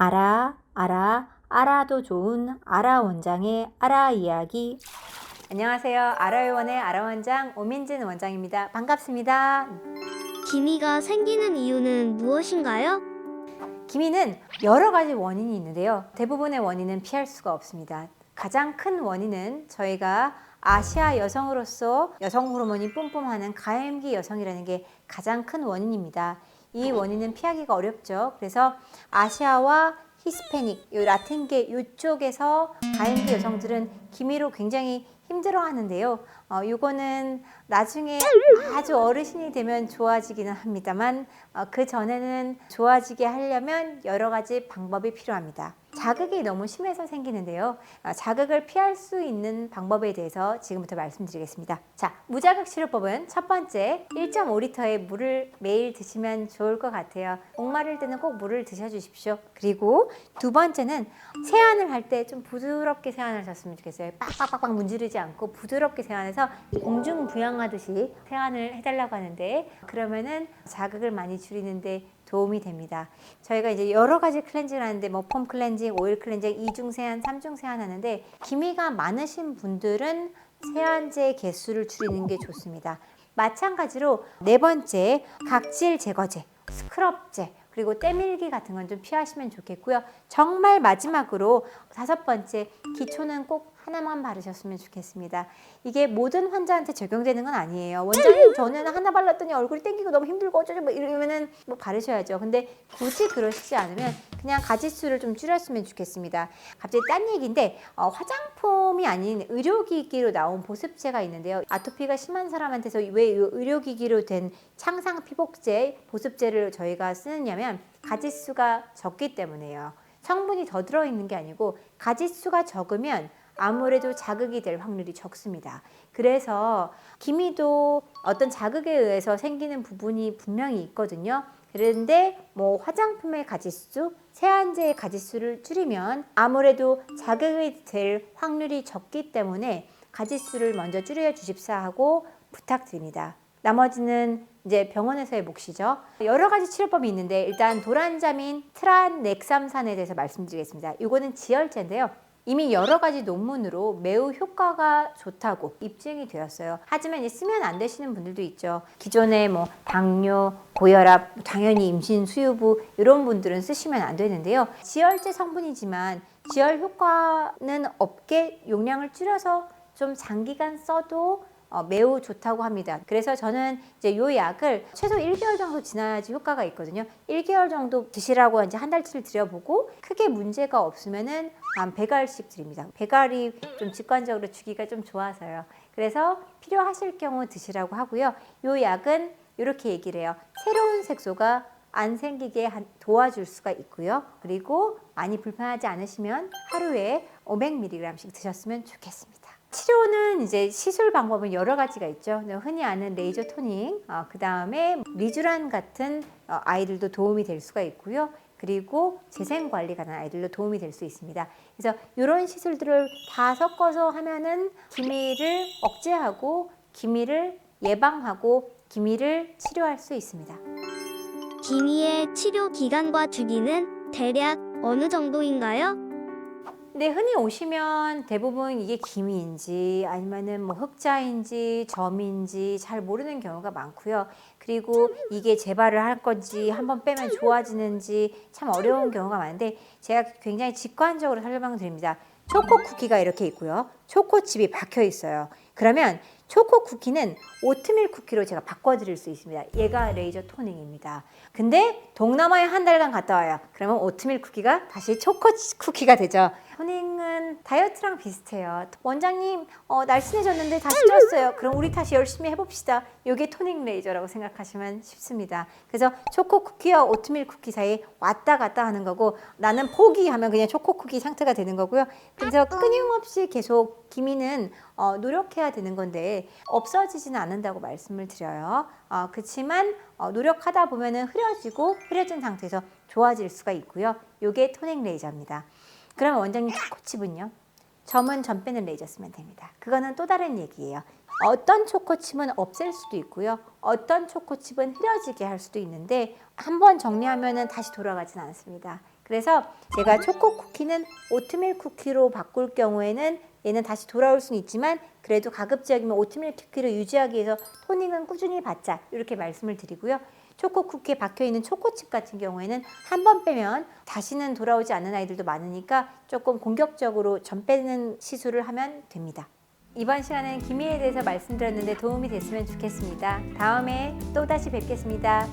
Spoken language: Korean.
알아, 알아, 알아도 좋은 아라 원장의 아라 이야기. 안녕하세요. 아라요원의 아라 원장 오민진 원장입니다. 반갑습니다. 기미가 생기는 이유는 무엇인가요? 기미는 여러 가지 원인이 있는데요. 대부분의 원인은 피할 수가 없습니다. 가장 큰 원인은 저희가 아시아 여성으로서 여성 호르몬이 뿜뿜하는 가임기 여성이라는 게 가장 큰 원인입니다. 이 원인은 피하기가 어렵죠. 그래서 아시아와 히스패닉, 요 라틴계 이쪽에서 가임기 여성들은 기미로 굉장히 힘들어 하는데요. 어, 요거는 나중에 아주 어르신이 되면 좋아지기는 합니다만 어, 그 전에는 좋아지게 하려면 여러 가지 방법이 필요합니다. 자극이 너무 심해서 생기는데요. 어, 자극을 피할 수 있는 방법에 대해서 지금부터 말씀드리겠습니다. 자, 무자극 치료법은 첫 번째 1.5리터의 물을 매일 드시면 좋을 것 같아요. 목마를 때는 꼭 물을 드셔주십시오. 그리고 두 번째는 세안을 할 때 좀 부드럽게 세안하셨으면 좋겠어요. 빡빡빡빡 문지르지 않고 부드럽게 세안해서 공중 부양하듯이 세안을 해달라고 하는데 그러면은 자극을 많이 줄이는데 도움이 됩니다. 저희가 이제 여러 가지 클렌징을 하는데 뭐 폼 클렌징, 오일 클렌징, 이중 세안, 삼중 세안 하는데 기미가 많으신 분들은 세안제 개수를 줄이는 게 좋습니다. 마찬가지로 네 번째 각질 제거제, 스크럽제 그리고 때밀기 같은 건 좀 피하시면 좋겠고요. 정말 마지막으로 다섯 번째 기초는 꼭 하나만 바르셨으면 좋겠습니다. 이게 모든 환자한테 적용되는 건 아니에요. 원장님 저는 하나 발랐더니 얼굴이 땡기고 너무 힘들고 어쩌죠 뭐 이러면은 뭐 바르셔야죠. 근데 굳이 그러시지 않으면 그냥 가지수를 좀 줄였으면 좋겠습니다. 갑자기 딴 얘기인데 어, 화장품이 아닌 의료기기로 나온 보습제가 있는데요. 아토피가 심한 사람한테서 왜이 의료기기로 된 창상 피복제 보습제를 저희가 쓰느냐면 가지수가 적기 때문에요. 성분이 더 들어있는 게 아니고 가지수가 적으면 아무래도 자극이 될 확률이 적습니다. 그래서 기미도 어떤 자극에 의해서 생기는 부분이 분명히 있거든요. 그런데 뭐 화장품의 가지수, 세안제의 가지수를 줄이면 아무래도 자극이 될 확률이 적기 때문에 가지수를 먼저 줄여 주십사 하고 부탁드립니다. 나머지는 이제 병원에서의 몫이죠. 여러 가지 치료법이 있는데 일단 도란자민 트란넥삼산에 대해서 말씀드리겠습니다. 이거는 지혈제인데요. 이미 여러 가지 논문으로 매우 효과가 좋다고 입증이 되었어요. 하지만 쓰면 안 되시는 분들도 있죠. 기존에 뭐 당뇨, 고혈압, 당연히 임신, 수유부 이런 분들은 쓰시면 안 되는데요. 지혈제 성분이지만 지혈 효과는 없게 용량을 줄여서 좀 장기간 써도 어, 매우 좋다고 합니다. 그래서 저는 이제 요 약을 최소 1개월 정도 지나야지 효과가 있거든요. 1개월 정도 드시라고 이제 한 달치를 드려보고 크게 문제가 없으면은 한 100알씩 드립니다. 100알이 좀 직관적으로 주기가 좀 좋아서요. 그래서 필요하실 경우 드시라고 하고요. 요 약은 이렇게 얘기를 해요. 새로운 색소가 안 생기게 한- 도와줄 수가 있고요. 그리고 많이 불편하지 않으시면 하루에 500mg씩 드셨으면 좋겠습니다. 치료는 이제 시술 방법은 여러 가지가 있죠. 흔히 아는 레이저 토닝, 그 다음에 리쥬란 같은 어, 아이들도 도움이 될 수가 있고요. 그리고 재생 관리가 난 아이들도 도움이 될 수 있습니다. 그래서 이런 시술들을 다 섞어서 하면은 기미를 억제하고 기미를 예방하고 기미를 치료할 수 있습니다. 기미의 치료 기간과 주기는 대략 어느 정도인가요? 근데 흔히 오시면 대부분 이게 기미인지 아니면은 뭐 흑자인지 점인지 잘 모르는 경우가 많고요. 그리고 이게 재발을 할 건지 한번 빼면 좋아지는지 참 어려운 경우가 많은데 제가 굉장히 직관적으로 설명드립니다. 초코 쿠키가 이렇게 있고요. 초코칩이 박혀 있어요. 그러면 초코 쿠키는 오트밀 쿠키로 제가 바꿔드릴 수 있습니다. 얘가 레이저 토닝입니다. 근데 동남아에 한 달간 갔다 와요. 그러면 오트밀 쿠키가 다시 초코 쿠키가 되죠. 토닝은 다이어트랑 비슷해요. 원장님 어, 날씬해졌는데 다시 쪘어요. 그럼 우리 다시 열심히 해봅시다. 이게 토닝 레이저라고 생각하시면 쉽습니다. 그래서 초코 쿠키와 오트밀 쿠키 사이에 왔다 갔다 하는 거고 나는 포기하면 그냥 초코 쿠키 상태가 되는 거고요. 그래서 끊임없이 계속 기미는 어, 노력해야 되는 건데 없어지지는 않는다고 말씀을 드려요. 어, 그렇지만 어, 노력하다 보면은 흐려지고 흐려진 상태에서 좋아질 수가 있고요. 이게 토닝 레이저입니다. 그러면 원장님 초코칩은요? 점은 점 빼는 레이저 쓰면 됩니다. 그거는 또 다른 얘기예요. 어떤 초코칩은 없앨 수도 있고요. 어떤 초코칩은 흐려지게 할 수도 있는데 한 번 정리하면은 다시 돌아가진 않습니다. 그래서 제가 초코 쿠키는 오트밀 쿠키로 바꿀 경우에는 얘는 다시 돌아올 수는 있지만 그래도 가급적이면 오트밀 쿠키를 유지하기 위해서 토닝은 꾸준히 받자 이렇게 말씀을 드리고요. 초코 쿠키에 박혀 있는 초코칩 같은 경우에는 한 번 빼면 다시는 돌아오지 않는 아이들도 많으니까 조금 공격적으로 전 빼는 시술을 하면 됩니다. 이번 시간은 기미에 대해서 말씀드렸는데 도움이 됐으면 좋겠습니다. 다음에 또 다시 뵙겠습니다.